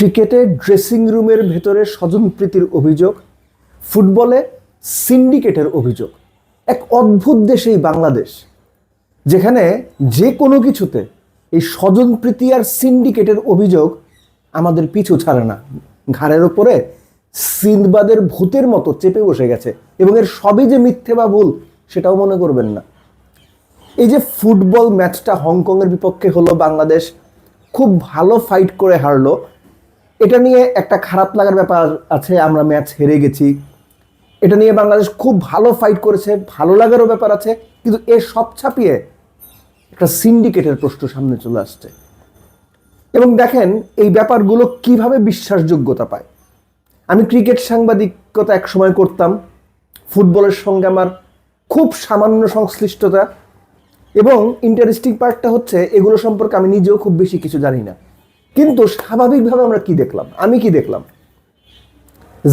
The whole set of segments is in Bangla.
ক্রিকেটে ড্রেসিং রুমের ভেতরে স্বজনপ্রীতির অভিযোগ, ফুটবলে সিন্ডিকেটের অভিযোগ। এক অদ্ভুত দেশ এই বাংলাদেশ, যেখানে যে কোনো কিছুতে এই স্বজনপ্রীতি আর সিন্ডিকেটের অভিযোগ আমাদের পিছু ছাড়ে না। ঘাড়ের ওপরে সিন্দবাদের ভূতের মতো চেপে বসে গেছে এবং এর সবই যে মিথ্যে বা ভুল সেটাও মনে করবেন না। এই যে ফুটবল ম্যাচটা হংকংয়ের বিপক্ষে হলো, বাংলাদেশ খুব ভালো ফাইট করে হারলো এটা নিয়ে একটা খারাপ লাগার ব্যাপার আছে, আমরা ম্যাচ হেরে গেছি। এটা নিয়ে বাংলাদেশ খুব ভালো ফাইট করেছে, ভালো লাগারও ব্যাপার আছে, কিন্তু এর সব ছাপিয়ে একটা সিন্ডিকেটের প্রশ্ন সামনে চলে আসছে। এবং দেখেন, এই ব্যাপারগুলো কীভাবে বিশ্বাসযোগ্যতা পায়। আমি ক্রিকেট সাংবাদিকতা এক সময় করতাম, ফুটবলের সঙ্গে আমার খুব সামান্য সংশ্লিষ্টতা, এবং ইন্টারেস্টিং পার্টটা হচ্ছে, এগুলো সম্পর্কে আমি নিজেও খুব বেশি কিছু জানি না। কিন্তু স্বাভাবিকভাবে আমরা কি দেখলাম? আমি কি দেখলাম?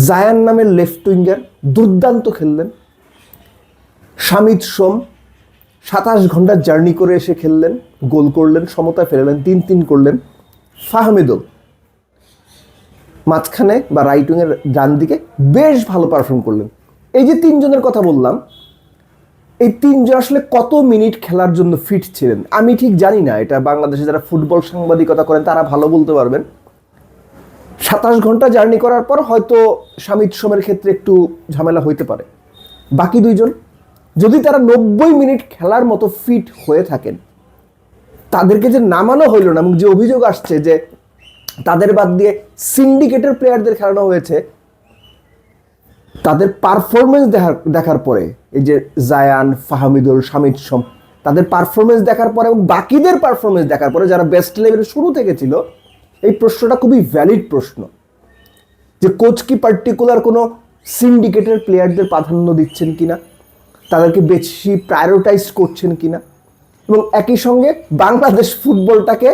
জায়ান নামের লেফট উইঙ্গার দুর্দান্ত খেললেন। স্বামিত সোম সাতাশ ঘণ্টা জার্নি করে এসে খেললেন, গোল করলেন সমতা ফেরালেন, তিন তিন করলেন। ফাহমেদুল মাঝখানে বা রাইট উইংয়ের ডান দিকে বেশ ভালো পারফর্ম করলেন। এই যে তিনজনের কথা বললাম এই তিনজন আসলে কত মিনিট খেলার জন্য ফিট ছিলেন? আমি ঠিক জানি না, এটা বাংলাদেশে যারা ফুটবল সাংবাদিকতা করেন, তারা ভালো বলতে পারবেন। সাতাশ ঘণ্টা জার্নি করার পর হয়তো স্বামী সোমের ক্ষেত্রে একটু ঝামেলা হইতে পারে। বাকি দুইজন, যদি তারা নব্বই মিনিট খেলার মতো ফিট হয়ে থাকেন, তাদেরকে যে নামানো হইল না, এবং যে অভিযোগ আসছে যে তাদের বাদ দিয়ে সিন্ডিকেটের প্লেয়ারদের খেলানো হয়েছে তাদের পারফরমেন্স দেখার দেখার পরে, এই যে জায়ান, ফাহামিদুল, শামিদ সম, তাদের পারফরমেন্স দেখার পরে এবং বাকিদের পারফরমেন্স দেখার পরে যারা বেস্ট লেভেলে শুরু থেকে ছিল, এই প্রশ্নটা খুবই ভ্যালিড প্রশ্ন। যে কোচ কি পার্টিকুলার কোনো সিন্ডিকেটের প্লেয়ারদের প্রাধান্য দিচ্ছেন কি না তাদেরকে বেশি প্রায়োরিটাইজ করছেন কিনা? এবং একই সঙ্গে বাংলাদেশ ফুটবলটাকে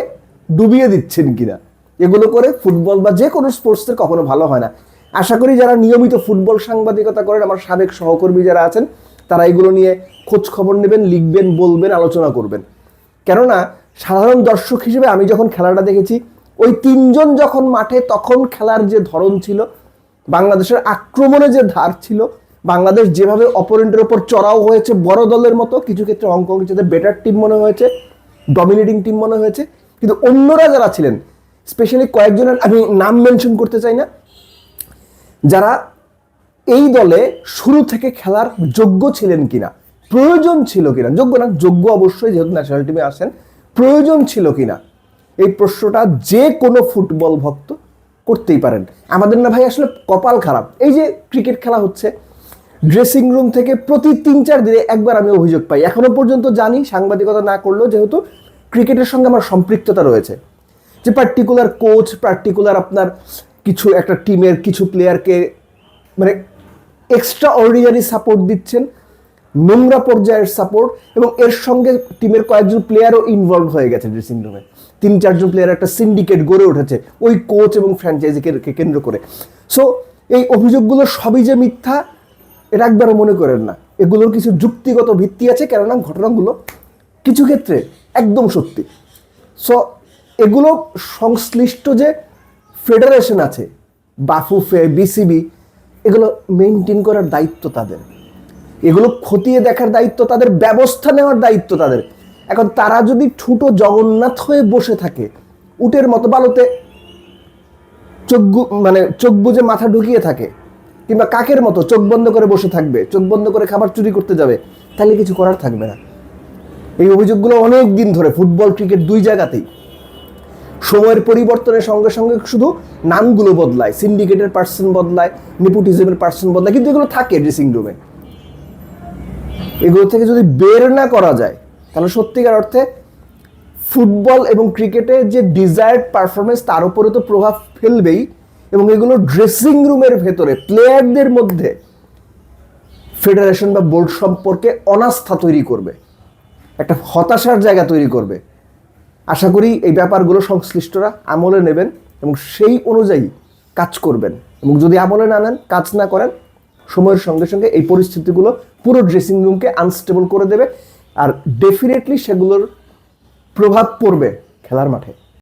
ডুবিয়ে দিচ্ছেন কিনা? এগুলো করে ফুটবল বা যে কোনো স্পোর্টসের কখনো ভালো হয় না। আশা করি যারা নিয়মিত ফুটবল সাংবাদিকতা করেন, আমার সাবেক সহকর্মী যারা আছেন, তারা এগুলো নিয়ে খোঁজ খবর নেবেন, লিখবেন, বলবেন, আলোচনা করবেন। কেননা, সাধারণ দর্শক হিসেবে আমি যখন খেলাটা দেখেছি, ওই তিনজন যখন মাঠে তখন খেলার যে ধরন ছিল, বাংলাদেশের আক্রমণে যে ধার ছিল, বাংলাদেশ যেভাবে অপোনেন্টের ওপর চড়াও হয়েছে, বড় দলের মতো, কিছু ক্ষেত্রে হংকং যাদের বেটার টিম মনে হয়েছে ডমিনেটিং টিম মনে হয়েছে, কিন্তু অন্যরা যারা ছিলেন স্পেশালি কয়েকজনের, আমি নাম মেনশন করতে চাই না যারা এই দলে শুরু থেকে খেলার যোগ্য ছিলেন কিনা, প্রয়োজন ছিল কিনা, যোগ্য না, যোগ্য অবশ্যই যেহেতু ন্যাশনাল টিমে আসেন প্রয়োজন ছিল কিনা, এই প্রশ্নটা যে কোনো ফুটবল ভক্ত করতেই পারেন। আমাদের না ভাই আসলে কপাল খারাপ। এই যে ক্রিকেট খেলা হচ্ছে ড্রেসিং রুম থেকে প্রতি তিন চার দিনে একবার আমি অভিযোগ পাই। এখনও পর্যন্ত জানি, সাংবাদিকতা না করলেও যেহেতু ক্রিকেটের সঙ্গে আমার সম্পৃক্ততা রয়েছে। যে পার্টিকুলার কোচ পার্টিকুলার আপনার কিছু একটা টিমের কিছু প্লেয়ারকে মানে এক্সট্রা অর্ডিনারি সাপোর্ট দিচ্ছেন, নোংরা পর্যায়ের সাপোর্ট এবং এর সঙ্গে টিমের কয়েকজন প্লেয়ারও ইনভলভ হয়ে গেছে ড্রেসিং রুমে তিন, চারজন প্লেয়ার একটা সিন্ডিকেট গড়ে উঠেছে ওই কোচ এবং ফ্র্যাঞ্চাইজিকে কেন্দ্র করে। সো এই অভিযোগগুলো সবই যে মিথ্যা, এটা একবারও মনে করেন না। এগুলোর কিছু যুক্তিগত ভিত্তি আছে, কেননা ঘটনাগুলো কিছু ক্ষেত্রে একদম সত্যি। সো এগুলো সংশ্লিষ্ট যে ফেডারেশন আছে বাফুফে বিসিবি, এগুলো মেনটেন করার দায়িত্ব তাদের। এগুলো খতিয়ে দেখার দায়িত্ব তাদের, ব্যবস্থা নেওয়ার দায়িত্ব তাদের। এখন তারা যদি ঠুটো জগন্নাথ হয়ে বসে থাকে, উটের মতো বালুতে চোখ মানে চোখ বুজে মাথা ঢুকিয়ে থাকে, কিংবা কাকের মতো চোখ বন্ধ করে বসে থাকবে, চোখ বন্ধ করে খাবার চুরি করতে যাবে, তাহলে কিছু করার থাকবে না। এই অভিযোগগুলো অনেক দিন ধরে, ফুটবল, ক্রিকেট দুই জায়গাতেই। সময়ের পরিবর্তনের সঙ্গে সঙ্গে শুধু নামগুলো বদলায় সিন্ডিকেটের পার্সন বদলায় নেপুটিজমের পার্সন বদলায়, কিন্তু এগুলো থাকে ড্রেসিং রুমে এগুলো থেকে যদি বের না করা যায়, তাহলে সত্যিকার অর্থে ফুটবল এবং ক্রিকেটে যে ডিজায়ার্ড পারফরমেন্স তার উপরে তো প্রভাব ফেলবেই, এবং এগুলো ড্রেসিং রুমের ভেতরে প্লেয়ারদের মধ্যে ফেডারেশন বা বোর্ড সম্পর্কে অনাস্থা তৈরি করবে, একটা হতাশার জায়গা তৈরি করবে। আশা করি এই ব্যাপারগুলো সংশ্লিষ্টরা আমলে নেবেন এবং সেই অনুযায়ী কাজ করবেন। এবং যদি আমলে না নেন, কাজ না করেন, সময়ের সঙ্গে সঙ্গে এই পরিস্থিতিগুলো পুরো ড্রেসিং রুমকে আনস্টেবল করে দেবে। আর ডেফিনেটলি সেগুলোর প্রভাব পড়বে খেলার মাঠে।